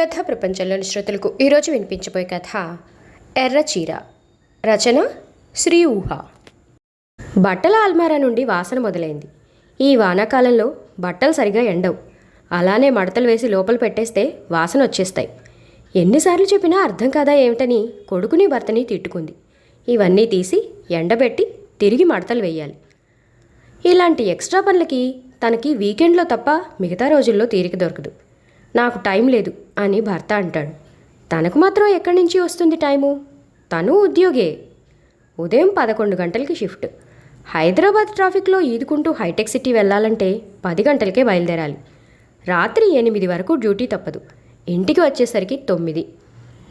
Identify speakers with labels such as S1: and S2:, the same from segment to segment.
S1: కథ ప్రపంచంలోని శ్రోతలకు ఈరోజు వినిపించబోయే కథ ఎర్రచీర రచన శ్రీ ఊహ. బట్టల అల్మారా నుండి వాసన మొదలైంది. ఈ వానాకాలంలో బట్టలు సరిగా ఎండవు. అలానే మడతలు వేసి లోపల పెట్టేస్తే వాసన వచ్చేస్తాయి. ఎన్నిసార్లు చెప్పినా అర్థం కాదా ఏమిటని కొడుకుని భర్తని తిట్టుకుంది. ఇవన్నీ తీసి ఎండబెట్టి తిరిగి మడతలు వేయాలి. ఇలాంటి ఎక్స్ట్రా పనులకి తనకి వీకెండ్లో తప్ప మిగతా రోజుల్లో తీరిక దొరకదు. నాకు టైం లేదు అని భర్త అంటాడు. తనకు మాత్రం ఎక్కడి నుంచి వస్తుంది టైము? తను ఉద్యోగే. ఉదయం పదకొండు గంటలకి షిఫ్ట్. హైదరాబాద్ ట్రాఫిక్లో ఈదుకుంటూ హైటెక్ సిటీ వెళ్ళాలంటే పది గంటలకే బయలుదేరాలి. రాత్రి ఎనిమిది వరకు డ్యూటీ తప్పదు. ఇంటికి వచ్చేసరికి తొమ్మిది.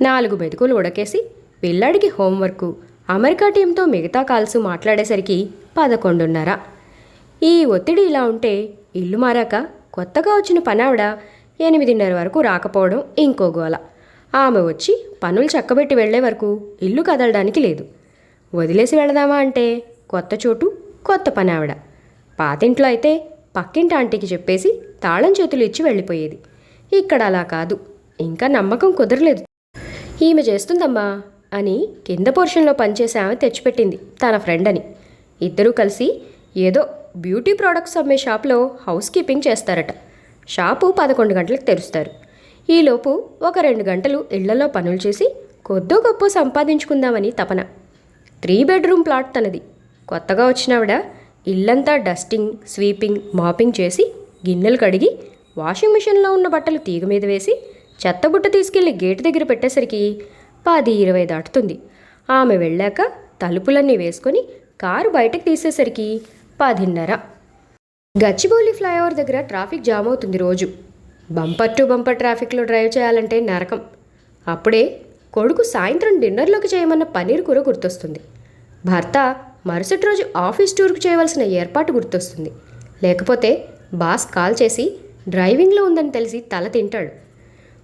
S1: నాలుగు మెతుకులు ఉడకేసి పిల్లాడికి హోంవర్కు అమెరికా టీంతో మిగతా కాల్స్ మాట్లాడేసరికి పదకొండున్నర. ఈ ఒత్తిడి ఇలా ఉంటే ఇల్లు మారాక కొత్తగా వచ్చిన పనావిడ ఎనిమిదిన్నర వరకు రాకపోవడం ఇంకో గోల. ఆమె వచ్చి పనులు చక్కబెట్టి వెళ్ళే వరకు ఇల్లు కదలడానికి లేదు. వదిలేసి వెళదామా అంటే కొత్త చోటు కొత్త పని ఆవిడ పాతింట్లో అయితే పక్కింటి ఆంటీకి చెప్పేసి తాళం చేతులు ఇచ్చి వెళ్ళిపోయేది. ఇక్కడ అలా కాదు ఇంకా నమ్మకం కుదరలేదు. ఈమె చేస్తుందమ్మా అని కింద పోర్షన్లో పనిచేసే ఆమె తెచ్చిపెట్టింది తన ఫ్రెండ్ అని ఇద్దరూ కలిసి ఏదో బ్యూటీ ప్రోడక్ట్స్ అమ్మే షాప్లో హౌస్ కీపింగ్ చేస్తారట. షాపు పదకొండు గంటలకు తెరుస్తారు. ఈలోపు ఒక రెండు గంటలు ఇళ్ళలో పనులు చేసి కొద్దో గొప్ప సంపాదించుకుందామని తపన. త్రీ బెడ్రూమ్ ప్లాట్ తనది. కొత్తగా వచ్చినావిడ ఇల్లంతా డస్టింగ్ స్వీపింగ్ మాపింగ్ చేసి గిన్నెలు కడిగి వాషింగ్ మిషన్లో ఉన్న బట్టలు తీగ మీద వేసి చెత్తబుట్ట తీసుకెళ్ళి గేటు దగ్గర పెట్టేసరికి పది ఇరవై దాటుతుంది. ఆమె వెళ్ళాక తలుపులన్నీ వేసుకొని కారు బయటకు తీసేసరికి పదిన్నర. గచ్చిబౌలి ఫ్లైఓవర్ దగ్గర ట్రాఫిక్ జామ్ అవుతుంది రోజు. బంపర్ టు బంపర్ ట్రాఫిక్లో డ్రైవ్ చేయాలంటే నరకం. అప్పుడే కొడుకు సాయంత్రం డిన్నర్లోకి చేయమన్న పన్నీర్ కూర గుర్తొస్తుంది. భర్త మరుసటి రోజు ఆఫీస్ టూర్కు చేయవలసిన ఏర్పాటు గుర్తొస్తుంది. లేకపోతే బాస్ కాల్ చేసి డ్రైవింగ్లో ఉందని తెలిసి తల తింటాడు.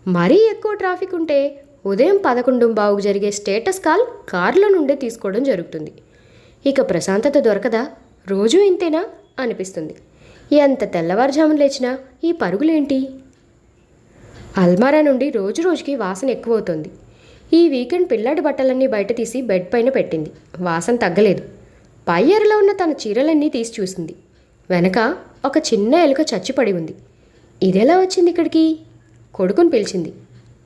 S1: మరీ ఎక్కువ ట్రాఫిక్ ఉంటే ఉదయం పదకొండు బావుకు జరిగే స్టేటస్ కాల్ కారులో నుండే తీసుకోవడం జరుగుతుంది. ఇక ప్రశాంతత దొరకదా? రోజూ ఇంతేనా? అనిపిస్తుంది. ఎంత తెల్లవారుజామున లేచినా ఈ పరుగులేంటి? అల్మారా నుండి రోజు రోజుకి వాసన ఎక్కువవుతోంది. ఈ వీకెండ్ పిల్లాడి బట్టలన్నీ బయట తీసి బెడ్ పైన పెట్టింది. వాసన తగ్గలేదు. పై ఎరలో ఉన్న తన చీరలన్నీ తీసి చూసింది. వెనక ఒక చిన్న ఎలుక చచ్చిపడి ఉంది. ఇదెలా వచ్చింది ఇక్కడికి? కొడుకుని పిలిచింది.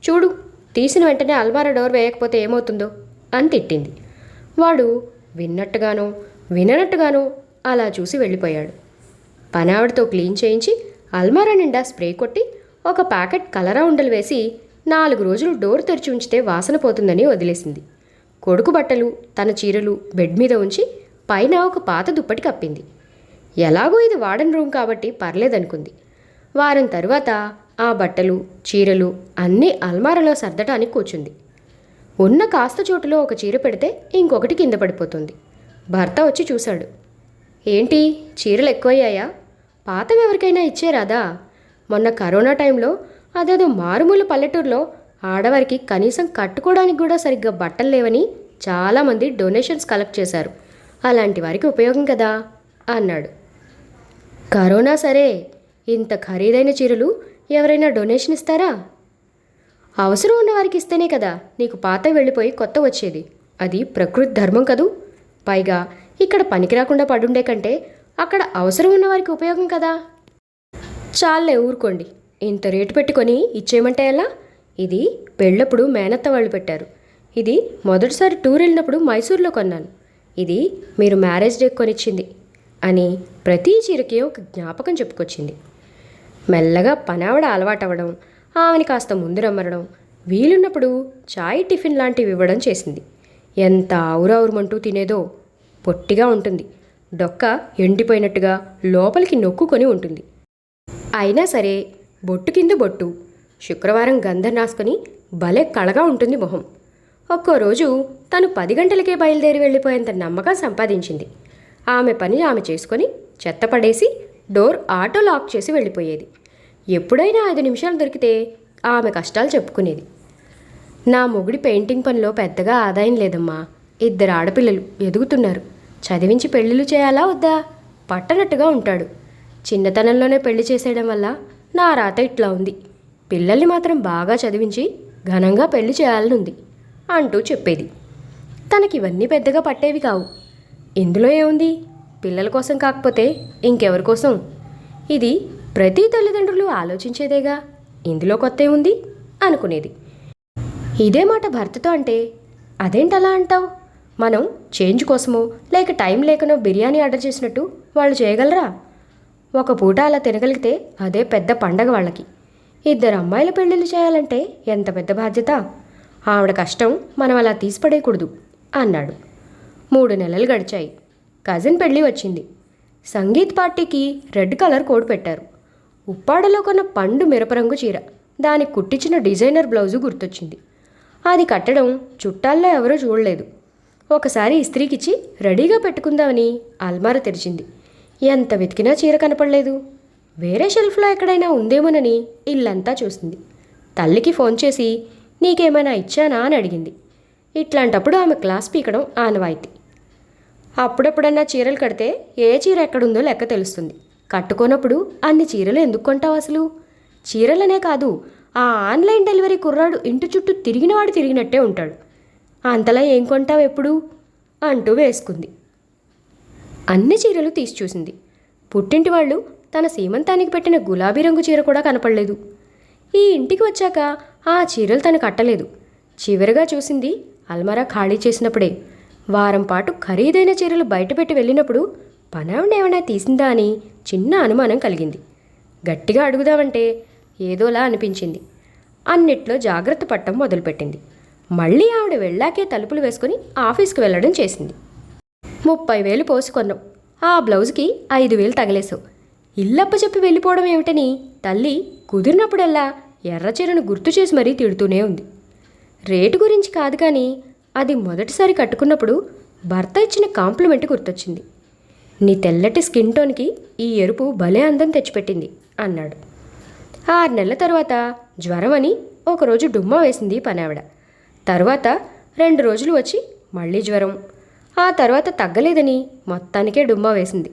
S1: చూడు తీసిన వెంటనే అల్మారా డోర్ వేయకపోతే ఏమవుతుందో అని తిట్టింది. వాడు విన్నట్టుగానో విననట్టుగానో అలా చూసి వెళ్ళిపోయాడు. పనావిడతో క్లీన్ చేయించి అల్మారా నిండా స్ప్రే కొట్టి ఒక ప్యాకెట్ కలరా ఉండలు వేసి నాలుగు రోజులు డోర్ తెరిచి ఉంచితే వాసన పోతుందని వదిలేసింది. కొడుకు బట్టలు తన చీరలు బెడ్ మీద ఉంచి పైన ఒక పాత దుప్పటి కప్పింది. ఎలాగో ఇది వాడని రూమ్ కాబట్టి పర్లేదనుకుంది. వారం తరువాత ఆ బట్టలు చీరలు అన్నీ అల్మారాలో సర్దటానికి కూర్చుంది. ఉన్న కాస్త చోటులో ఒక చీర పెడితే ఇంకొకటి కింద పడిపోతుంది. భర్త వచ్చి చూశాడు. ఏంటి? చీరలు ఎక్కువయ్యాయా? పాతవి ఎవరికైనా ఇచ్చేరాదా మొన్న కరోనా టైంలో అదేదో మారుమూల పల్లెటూరులో ఆడవారికి కనీసం కట్టుకోవడానికి కూడా సరిగ్గా బట్టలు లేవని చాలామంది డొనేషన్స్ కలెక్ట్ చేశారు. అలాంటి వారికి ఉపయోగం కదా? అన్నాడు. కరోనా సరే ఇంత ఖరీదైన చీరలు ఎవరైనా డొనేషన్ ఇస్తారా? అవసరం ఉన్న వారికి ఇస్తేనే కదా నీకు పాత వెళ్ళిపోయి కొత్త వచ్చేది. అది ప్రకృతి ధర్మం కదూ? పైగా ఇక్కడ పనికి రాకుండా పడుండే కంటే అక్కడ అవసరం ఉన్న వారికి ఉపయోగం కదా? చాలే ఊరుకోండి. ఇంత రేటు పెట్టుకొని ఇచ్చేయమంటే ఎలా? ఇది పెళ్ళప్పుడు మేనత్త వాళ్ళు పెట్టారు. ఇది మొదటిసారి టూర్ వెళ్ళినప్పుడు మైసూర్లో కొన్నాను. ఇది మీరు మ్యారేజ్ డే కొనిచ్చింది అని ప్రతి చీరకి ఒక జ్ఞాపకం చెప్పుకొచ్చింది. మెల్లగా పనావిడ అలవాటవ్వడం ఆమెని కాస్త ముందు రమ్మరడం వీలున్నప్పుడు చాయ్ టిఫిన్ లాంటివి ఇవ్వడం చేసింది. ఎంత ఆవురావురమంటూ తినేదో పొట్టిగా ఉంటుంది. డొక్క ఎండిపోయినట్టుగా లోపలికి నొక్కుకొని ఉంటుంది. అయినా సరే బొట్టు కింద బొట్టు. శుక్రవారం గంధం రాసుకొని భలే కళగా ఉంటుంది మొహం. ఒక్కో రోజు తను పది గంటలకే బయలుదేరి వెళ్ళిపోయేంత నమ్మకం సంపాదించింది. ఆమె పని ఆమె చేసుకొని చెత్త పడేసి డోర్ ఆటో లాక్ చేసి వెళ్ళిపోయేది. ఎప్పుడైనా ఐదు నిమిషాలు దొరికితే ఆమె కష్టాలు చెప్పుకునేది. నా మొగుడి పెయింటింగ్ పనిలో పెద్దగా ఆదాయం లేదమ్మా. ఇద్దరు ఆడపిల్లలు ఎదుగుతున్నారు. చదివించి పెళ్ళిళ్ళు చేయాలా వద్దా? పట్టనట్టుగా ఉంటాడు. చిన్నతనంలోనే పెళ్ళి చేసేయడం వల్ల నా రాత ఇట్లా ఉంది. పిల్లల్ని మాత్రం బాగా చదివించి ఘనంగా పెళ్ళి చేయాలనుంది అంటూ చెప్పేది. తనకి ఇవన్నీ పెద్దగా పట్టేవి కావు. ఇందులో ఏముంది? పిల్లల కోసం కాకపోతే ఇంకెవరి కోసం? ఇది ప్రతి తల్లిదండ్రులు ఆలోచించేదేగా. ఇందులో కొత్త ఏముంది? అనుకునేది. ఇదే మాట భర్తతో అంటే అదేంటలా అంటావు? మనం చేంజ్ కోసమో లేక టైం లేకనో బిర్యానీ ఆర్డర్ చేసినట్టు వాళ్ళు చేయగలరా? ఒక పూట అలా తినగలిగితే అదే పెద్ద పండగ వాళ్ళకి. ఇద్దరు అమ్మాయిల పెళ్ళిళ్ళు చేయాలంటే ఎంత పెద్ద బాధ్యత? ఆవిడ కష్టం మనం అలా తీసిపడేయకూడదు అన్నాడు. మూడు నెలలు గడిచాయి. కజిన్ పెళ్ళి వచ్చింది. సంగీత్ పార్టీకి రెడ్ కలర్ కోడ్ పెట్టారు. ఉప్పాడలో కొన్న పండు మిరపరంగు చీర దానికి కుట్టించిన డిజైనర్ బ్లౌజు గుర్తొచ్చింది. అది కట్టడం చుట్టాల్లో ఎవరూ చూడలేదు. ఒకసారి ఇస్త్రీకిచ్చి రెడీగా పెట్టుకుందామని అల్మార తెరిచింది. ఎంత వెతికినా చీర కనపడలేదు. వేరే షెల్ఫ్లో ఎక్కడైనా ఉందేమోనని ఇల్లంతా చూసింది. తల్లికి ఫోన్ చేసి నీకేమైనా ఇచ్చానా? అని అడిగింది. ఇట్లాంటప్పుడు ఆమె క్లాస్ పీకడం ఆనవాయితీ. అప్పుడప్పుడన్నా చీరలు కడితే ఏ చీర ఎక్కడుందో లెక్క తెలుస్తుంది. కట్టుకోనప్పుడు అన్ని చీరలు ఎందుకు కొంటావు అసలు? చీరలనే కాదు ఆ ఆన్లైన్ డెలివరీ కుర్రాడు ఇంటి చుట్టూ తిరిగినవాడు తిరిగినట్టే ఉంటాడు. అంతలా ఏం కొంటావు ఎప్పుడు? అంటూ వేసుకుంది. అన్ని చీరలు తీసి చూసింది. పుట్టింటి వాళ్ళు తన సీమంతానికి పెట్టిన గులాబీ రంగు చీర కూడా కనపడలేదు. ఈ ఇంటికి వచ్చాక ఆ చీరలు తను కట్టలేదు చివరిగా చూసింది అల్మారా ఖాళీ చేసినప్పుడే. వారం పాటు ఖరీదైన చీరలు బయటపెట్టి వెళ్ళినప్పుడు పనావిడ ఏమైనా తీసిందా అని చిన్న అనుమానం కలిగింది. గట్టిగా అడుగుదామంటే ఏదోలా అనిపించింది. అన్నిట్లో జాగ్రత్త పట్టం మొదలుపెట్టింది. మళ్ళీ ఆవిడ వెళ్ళాకే తలుపులు వేసుకుని ఆఫీస్కి వెళ్ళడం చేసింది. ముప్పై వేలు పోసుకున్నావు ఆ బ్లౌజ్కి ఐదు వేలు తగలేసావు ఇల్లప్ప చెప్పి వెళ్ళిపోవడం ఏమిటని తల్లి కుదిరినప్పుడల్లా ఎర్రచీరను గుర్తు చేసి మరీ తిడుతూనే ఉంది. రేటు గురించి కాదు కానీ అది మొదటిసారి కట్టుకున్నప్పుడు భర్త ఇచ్చిన కాంప్లిమెంట్ గుర్తొచ్చింది. నీ తెల్లటి స్కిన్ టోన్కి ఈ ఎరుపు భలే అందం తెచ్చిపెట్టింది అన్నాడు. ఆరు నెలల తర్వాత జ్వరం అని ఒకరోజు డుమ్మా వేసింది పనావిడ. తర్వాత రెండు రోజులు వచ్చి మళ్ళీ జ్వరం. ఆ తర్వాత తగ్గలేదని మొత్తానికే డుమ్మా వేసింది.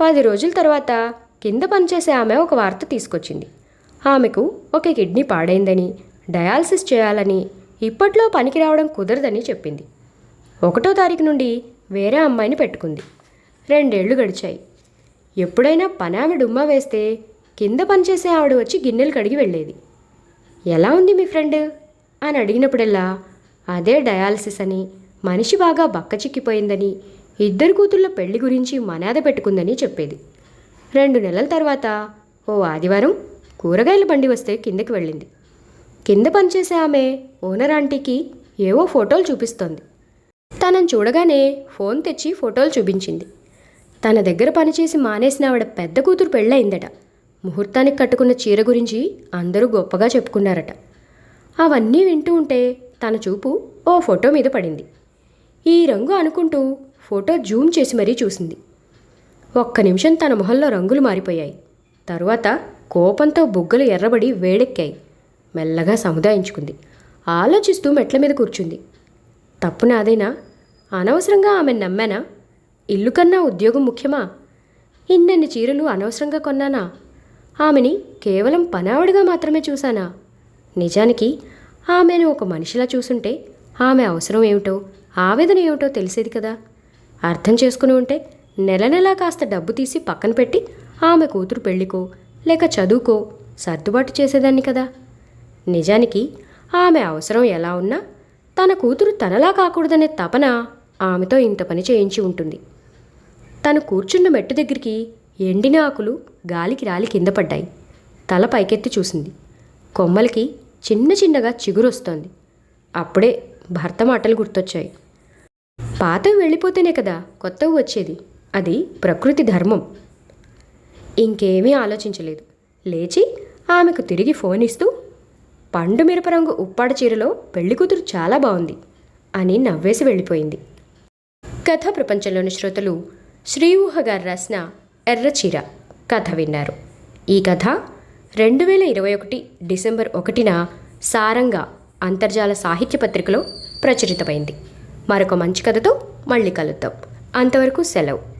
S1: పది రోజుల తర్వాత కింద పనిచేసే ఆమె ఒక వార్త తీసుకొచ్చింది. ఆమెకు ఒక కిడ్నీ పాడైందని డయాలసిస్ చేయాలని ఇప్పట్లో పనికి రావడం కుదరదని చెప్పింది. ఒకటో తారీఖు నుండి వేరే అమ్మాయిని పెట్టుకుంది. రెండేళ్ళు గడిచాయి. ఎప్పుడైనా పనామె డుమ్మా వేస్తే కింద పనిచేసే ఆవిడ వచ్చి గిన్నెలు కడిగి వెళ్ళేది. ఎలా ఉంది మీ ఫ్రెండ్? అని అడిగినప్పుడల్లా అదే డయాలసిస్ అని. మనిషి బాగా బక్కచిక్కిపోయిందని ఇద్దరు కూతుళ్ళ పెళ్ళి గురించి మనాద పెట్టుకుందని చెప్పేది. రెండు నెలల తర్వాత ఓ ఆదివారం కూరగాయల బండి వస్తే కిందకి వెళ్ళింది. కింద పనిచేసే ఆమె ఓనర్ ఆంటీకి ఏవో ఫోటోలు చూపిస్తోంది. తనని చూడగానే ఫోన్ తెచ్చి ఫోటోలు చూపించింది. తన దగ్గర పనిచేసి మానేసిన ఆవిడ పెద్ద కూతురు పెళ్ళయిందట. ముహూర్తానికి కట్టుకున్న చీర గురించి అందరూ గొప్పగా చెప్పుకున్నారట. అవన్నీ వింటూ ఉంటే తన చూపు ఓ ఫోటో మీద పడింది. ఈ రంగు అనుకుంటూ ఫోటో జూమ్ చేసి మరీ చూసింది. ఒక్క నిమిషం తన మొహంలో రంగులు మారిపోయాయి. తరువాత కోపంతో బుగ్గలు ఎర్రబడి వేడెక్కాయి. మెల్లగా సముదాయించుకుంది. ఆలోచిస్తూ మెట్ల మీద కూర్చుంది. తప్పు నాదేనా? అనవసరంగా ఆమె నమ్మానా? ఇల్లు కన్నా ఉద్యోగం ముఖ్యమా? ఇన్నన్ని చీరలు అనవసరంగా కొన్నానా? ఆమెని కేవలం పనావిడిగా మాత్రమే చూశానా? నిజానికి ఆమెను ఒక మనిషిలా చూసుంటే ఆమె అవసరం ఏమిటో ఆవేదన ఏమిటో తెలిసేది కదా. అర్థం చేసుకుని ఉంటే నెల నెలా కాస్త డబ్బు తీసి పక్కన పెట్టి ఆమె కూతురు పెళ్ళికో లేక చదువుకో సర్దుబాటు చేసేదాన్ని కదా. నిజానికి ఆమె అవసరం ఎలా ఉన్నా తన కూతురు తనలా కాకూడదనే తపన ఆమెతో ఇంత పని చేయించి ఉంటుంది. తను కూర్చున్న మెట్టు దగ్గరికి ఎండిన ఆకులు గాలికి రాలి కింద పడ్డాయి. తల పైకెత్తి చూసింది. కొమ్మలకి చిన్న చిన్నగా చిగురొస్తోంది. అప్పుడే భర్త మాటలు గుర్తొచ్చాయి. పాతవి వెళ్ళిపోతేనే కదా కొత్తవి వచ్చేది. అది ప్రకృతి ధర్మం. ఇంకేమీ ఆలోచించలేదు. లేచి ఆమెకు తిరిగి ఫోన్ ఇస్తూ పండు మిరప రంగు ఉప్పాడ చీరలో పెళ్ళికూతురు చాలా బాగుంది అని నవ్వేసి వెళ్ళిపోయింది. కథ ప్రపంచంలోని శ్రోతలు శ్రీ గారు రాసిన ఎర్రచీర కథ విన్నారు. ఈ కథ రెండు వేల ఇరవై ఒకటి డిసెంబర్ ఒకటిన సారంగా అంతర్జాల సాహిత్య పత్రికలో ప్రచురితమైంది. మరొక మంచి కథతో మళ్ళీ కలుద్దాం. అంతవరకు సెలవు.